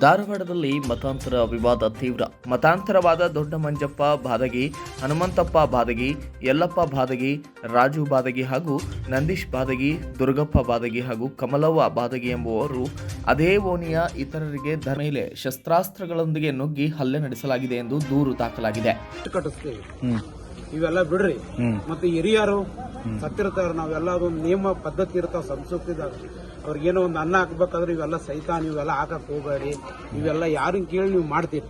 ಧಾರವಾಡದಲ್ಲಿ ಮತಾಂತರ ವಿವಾದ ತೀವ್ರ. ಮತಾಂತರವಾದ ದೊಡ್ಡ ಮಂಜಪ್ಪ ಬಾದಗಿ ಹನುಮಂತಪ್ಪ ಬಾದಗಿ ಯಲ್ಲಪ್ಪ ಬಾದಗಿ ರಾಜು ಬಾದಗಿ ಹಾಗೂ ನಂದೀಶ್ ಬಾದಗಿ ದುರ್ಗಪ್ಪ ಬಾದಗಿ ಹಾಗೂ ಕಮಲವ್ವ ಬಾದಗಿ ಎಂಬುವರು ಅದೇ ಓಣಿಯ ಇತರರಿಗೆ ಧನೈಲೆ ಮೇಲೆ ಶಸ್ತ್ರಾಸ್ತ್ರಗಳೊಂದಿಗೆ ನುಗ್ಗಿ ಹಲ್ಲೆ ನಡೆಸಲಾಗಿದೆ ಎಂದು ದೂರು ದಾಖಲಾಗಿದೆ. ಇವೆಲ್ಲ ಬಿಡ್ರಿ. ಮತ್ತೆ ಹಿರಿಯರು ಸತ್ತಿರ್ತಾರ ನಾವೆಲ್ಲ ಅದೊಂದು ನಿಯಮ ಪದ್ಧತಿ ಇರ್ತಾವ ಸಂಸ್ಕೃತಿದಾಗ ಅವ್ರಿಗೇನೋ ಒಂದು ಅನ್ನ ಹಾಕ್ಬೇಕಾದ್ರೆ ಇವೆಲ್ಲ ಸಹಿತ ನೀವೆಲ್ಲ ಹಾಕಕ್ ಹೋಗಬೇಡಿ. ಇವೆಲ್ಲ ಯಾರನ್ನ ಕೇಳಿ ನೀವು ಮಾಡ್ತೀರಿ?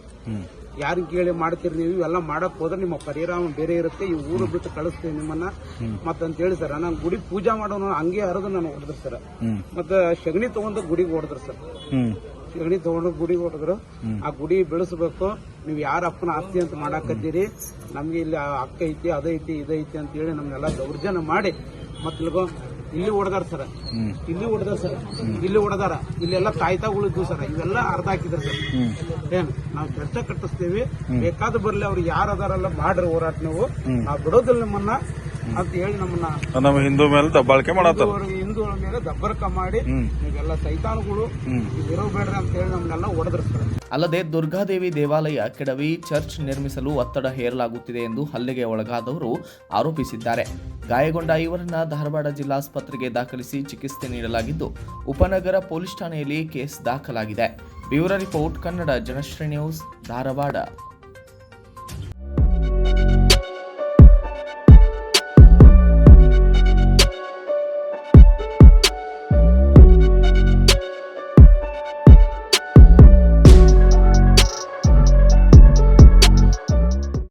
ಯಾರು ಕೇಳಿ ಮಾಡ್ತೀರಿ ನೀವು? ಇವೆಲ್ಲ ಮಾಡಕ್ ಹೋದ್ರೆ ನಿಮ್ಮ ಪರಿಣಾಮ ಬೇರೆ ಇರುತ್ತೆ. ಈ ಊರು ಬಿಟ್ಟು ಕಳಿಸ್ತೀವಿ ನಿಮ್ಮನ್ನ. ಮತ್ತಂತ ಹೇಳಿ ಸರ್ ನಾನು ಗುಡಿ ಪೂಜಾ ಮಾಡೋನು ಹಂಗೆ ಹರಿದು ನಾನು ಹೊಡೆದ್ರು ಸರ್. ಮತ್ತೆ ಶಗಣಿ ತಗೊಂಡು ಗುಡಿಗೆ ಹೊಡೆದ್ರು ಸರ್. ಸಗಣಿ ತಗೊಂಡು ಗುಡಿ ಹೊಡೆದ್ರು ಆ ಗುಡಿ ಬೆಳೆಸಬೇಕು. ನೀವು ಯಾರ ಅಪ್ಪನ ಆಸ್ತಿ ಅಂತ ಮಾಡಾಕತ್ತೀರಿ? ನಮ್ಗೆ ಇಲ್ಲಿ ಅಕ್ಕ ಐತಿ ಅದೈತಿ ಇದೈತಿ ಅಂತ ಹೇಳಿ ನಮ್ನೆಲ್ಲ ದೌರ್ಜನ್ಯ ಮಾಡಿ ಮತ್ತೆ ಇಲ್ಲಿ ಹೊಡೆದಾರ ಸರ್. ಇಲ್ಲಿ ಹೊಡೆದಾರ ಸರ್. ಇಲ್ಲಿ ಹೊಡೆದಾರ. ಇಲ್ಲೆಲ್ಲ ಕಾಯ್ತಾಗಳಿದ್ವು ಸರ್. ಇವೆಲ್ಲ ಅರ್ಧ ಹಾಕಿದ್ರು ಸರ್. ಏನ್ ನಾವು ಚರ್ಚೆ ಕಟ್ಟಿಸ್ತೀವಿ. ಬೇಕಾದ ಬರ್ಲಿ ಅವ್ರು ಯಾರು ಅದಾರಲ್ಲ ಮಾಡ್ರಿ ಹೋರಾಟ ನೀವು. ನಾವು ಬಿಡೋದಿಲ್ಲ ನಿಮ್ಮನ್ನ. ಅಂತ ಹೇಳಿ ನಮ್ಮನ್ನ ನಮ್ಮ ಹಿಂದೂ ಮೇಲೆ ದಬ್ಬಾಳಿಕೆ ಮಾಡತ್ತ ಹಿಂದೂಗಳ ಮೇಲೆ ದಬ್ಬರ್ಕ ಮಾಡಿ ನೀವೆಲ್ಲ ಸೈತಾನುಗಳು ಇರೋಬೇಡ್ರಿ ಅಂತ ಹೇಳಿ ನಮ್ಮನ್ನೆಲ್ಲ ಹೊಡೆದ್ರು ಅಲ್ಲದೆ ದುರ್ಗಾದೇವಿ ದೇವಾಲಯ ಕೆಡವಿ ಚರ್ಚ್ ನಿರ್ಮಿಸಲು ಒತ್ತಡ ಹೇರಲಾಗುತ್ತಿದೆ ಎಂದು ಹಲ್ಲೆಗೆ ಒಳಗಾದವರು ಆರೋಪಿಸಿದ್ದಾರೆ. ಗಾಯಗೊಂಡ ಐವರನ್ನ ಧಾರವಾಡ ಜಿಲ್ಲಾಸ್ಪತ್ರೆಗೆ ದಾಖಲಿಸಿ ಚಿಕಿತ್ಸೆ ನೀಡಲಾಗಿದ್ದು ಉಪನಗರ ಪೊಲೀಸ್ ಠಾಣೆಯಲ್ಲಿ ಕೇಸ್ ದಾಖಲಾಗಿದೆ. Bureau report Kannada Janashree news Dharwad.